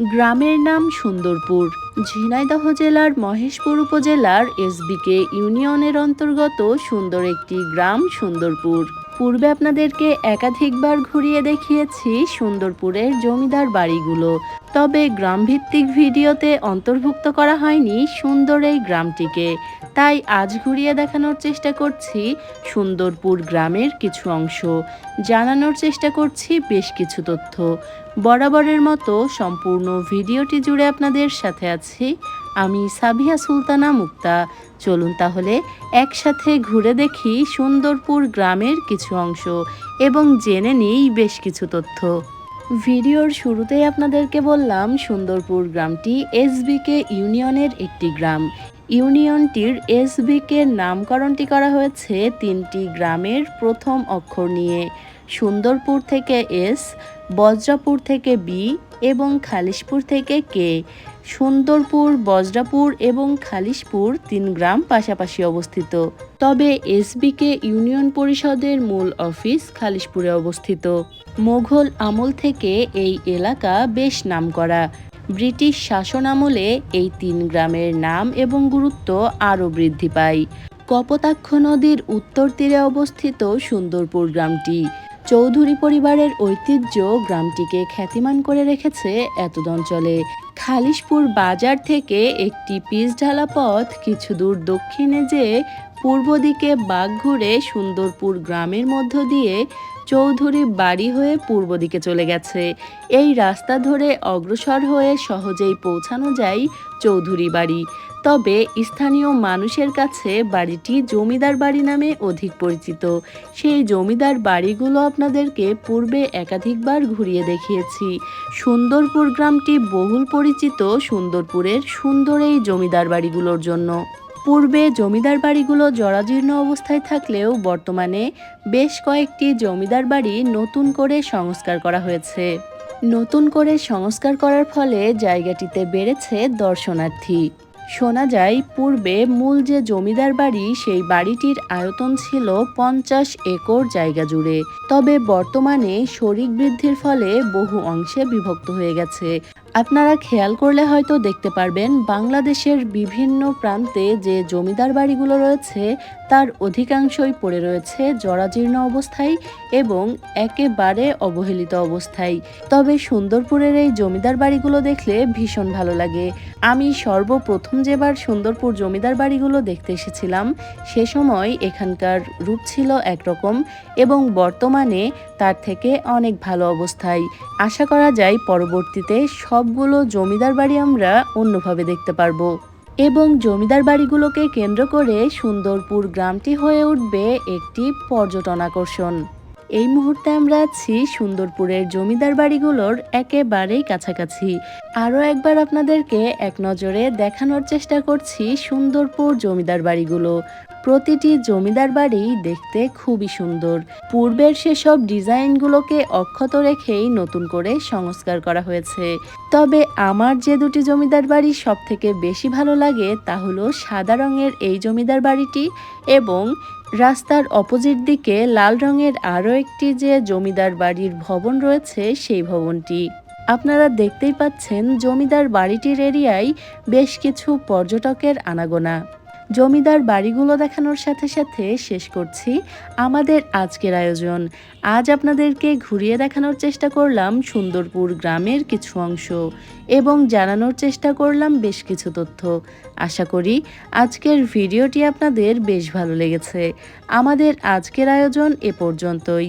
গ্রামের নাম সুন্দরপুর। ঝিনাইদহ জেলার মহেশপুর উপজেলার এসবিকে ইউনিয়নের অন্তর্গত সুন্দর একটি গ্রাম সুন্দরপুর। পূর্বে আপনাদেরকে একাধিকবার ঘুরিয়ে দেখিয়েছি সুন্দরপুরের জমিদার বাড়িগুলো। তবে গ্রামভিত্তিক ভিডিওতে অন্তর্ভুক্ত করা হয়নি সুন্দর এই গ্রামটিকে। তাই আজ ঘুরিয়ে দেখানোর চেষ্টা করছি সুন্দরপুর গ্রামের কিছু অংশ। জানানোর চেষ্টা করছি বেশ কিছু তথ্য। বরাবরের মতো সম্পূর্ণ ভিডিওটি জুড়ে আপনাদের সাথে আছি আমি সাবিয়া সুলতানা মুক্তা। চলুন তাহলে একসাথে ঘুরে দেখি সুন্দরপুর গ্রামের কিছু অংশ এবং জেনে নিই বেশ কিছু তথ্য। ভিডিওর শুরুতেই আপনাদেরকে বললাম, সুন্দরপুর গ্রামটি এসবিকে ইউনিয়নের একটি গ্রাম। ইউনিয়নটির এসবিকে নামকরণটি করা হয়েছে তিনটি গ্রামের প্রথম অক্ষর নিয়ে। সুন্দরপুর থেকে এস, বজ্রাপুর থেকে বি এবং খালিশপুর থেকে কে। সুন্দরপুর, বজ্রাপুর এবং খালিশপুর তিন গ্রাম পাশাপাশি অবস্থিত। তবে এসবিকে ইউনিয়ন পরিষদের মূল অফিস খালিশপুরে অবস্থিত। মোঘল আমল থেকে এই এলাকা বেশ নামকরা। ব্রিটিশ শাসন আমলে এই তিন গ্রামের নাম এবং গুরুত্ব আরও বৃদ্ধি পায়। কপোতাক্ষ নদীর উত্তর তীরে অবস্থিত সুন্দরপুর গ্রামটি। চৌধুরী পরিবারের ঐতিহ্য গ্রামটিকে খ্যাতিমান করে রেখেছে এতদ অঞ্চলে। খালিশপুর বাজার থেকে একটি পিচঢালা পথ কিছু দূর দক্ষিণে যে পূর্ব দিকে বাঘ ঘুরে সুন্দরপুর গ্রামের মধ্য দিয়ে চৌধুরী বাড়ি হয়ে পূর্ব দিকে চলে গেছে। এই রাস্তা ধরে অগ্রসর হয়ে সহজেই পৌঁছানো যায় চৌধুরী বাড়ি। তবে স্থানীয় মানুষের কাছে বাড়িটি জমিদার বাড়ি নামে অধিক পরিচিত। সেই জমিদার বাড়িগুলো আপনাদেরকে পূর্বে একাধিকবার ঘুরিয়ে দেখিয়েছি। সুন্দরপুর গ্রামটি বহুল পরিচিত সুন্দরপুরের সুন্দর এই জমিদার বাড়িগুলোর জন্য। পূর্বে জমিদার বাড়িগুলো জরাজীর্ণ অবস্থায় থাকলেও বর্তমানে বেশ কয়েকটি জমিদার বাড়ি নতুন করে সংস্কার করা হয়েছে। নতুন করে সংস্কার করার ফলে জায়গাটিতে বেড়েছে দর্শনার্থী। শোনা যায়, পূর্বে মূল যে জমিদার বাড়ি, সেই বাড়িটির আয়তন ছিল পঞ্চাশ একর জায়গা জুড়ে। তবে বর্তমানে শরিক বৃদ্ধির ফলে বহু অংশে বিভক্ত হয়ে গেছে। আপনারা খেয়াল করলে হয়তো দেখতে পারবেন বাংলাদেশের বিভিন্ন প্রান্তে যে জমিদার বাড়িগুলো রয়েছে তার অধিকাংশই পড়ে রয়েছে জরাজীর্ণ অবস্থায় এবং একেবারে অবহেলিত অবস্থায়। তবে সুন্দরপুরের এই জমিদার বাড়িগুলো দেখলে ভীষণ ভালো লাগে। আমি সর্বপ্রথম যেবার সুন্দরপুর জমিদার বাড়িগুলো দেখতে এসেছিলাম, সে সময় এখানকার রূপ ছিল একরকম এবং বর্তমানে তার থেকে অনেক ভালো অবস্থায়। আশা করা যায় পরবর্তীতে সবগুলো জমিদার বাড়ি আমরা অন্যভাবে দেখতে পারব। এবং জমিদার বাড়িগুলোকে কেন্দ্র করে সুন্দরপুর গ্রামটি হয়ে উঠবে একটি পর্যটন আকর্ষণ এই মুহূর্তে আমরা আছি সুন্দরপুরের জমিদার বাড়িগুলোর একেবারেই কাছাকাছি। আরও একবার আপনাদেরকে এক নজরে দেখানোর চেষ্টা করছি সুন্দরপুর জমিদার বাড়িগুলো। প্রতিটি জমিদার বাড়ি দেখতে খুবই সুন্দর। পূর্বের সেসব ডিজাইনগুলোকে অক্ষত রেখেই নতুন করে সংস্কার করা হয়েছে। তবে আমার যে দুটি জমিদার বাড়ি সব থেকে বেশি ভালো লাগে তা হলো সাদা রঙের এই জমিদার বাড়িটি এবং রাস্তার অপোজিট দিকে লাল রঙের আরও একটি যে জমিদার বাড়ির ভবন রয়েছে সেই ভবনটি। আপনারা দেখতেই পাচ্ছেন জমিদার বাড়িটির এরিয়ায় বেশ কিছু পর্যটকের আনাগোনা। জমিদার বাড়িগুলো দেখানোর সাথে সাথে শেষ করছি আমাদের আজকের আয়োজন। আজ আপনাদেরকে ঘুরিয়ে দেখানোর চেষ্টা করলাম সুন্দরপুর গ্রামের কিছু অংশ এবং জানানোর চেষ্টা করলাম বেশ কিছু তথ্য। আশা করি আজকের ভিডিওটি আপনাদের বেশ ভালো লেগেছে। আমাদের আজকের আয়োজন এ পর্যন্তই।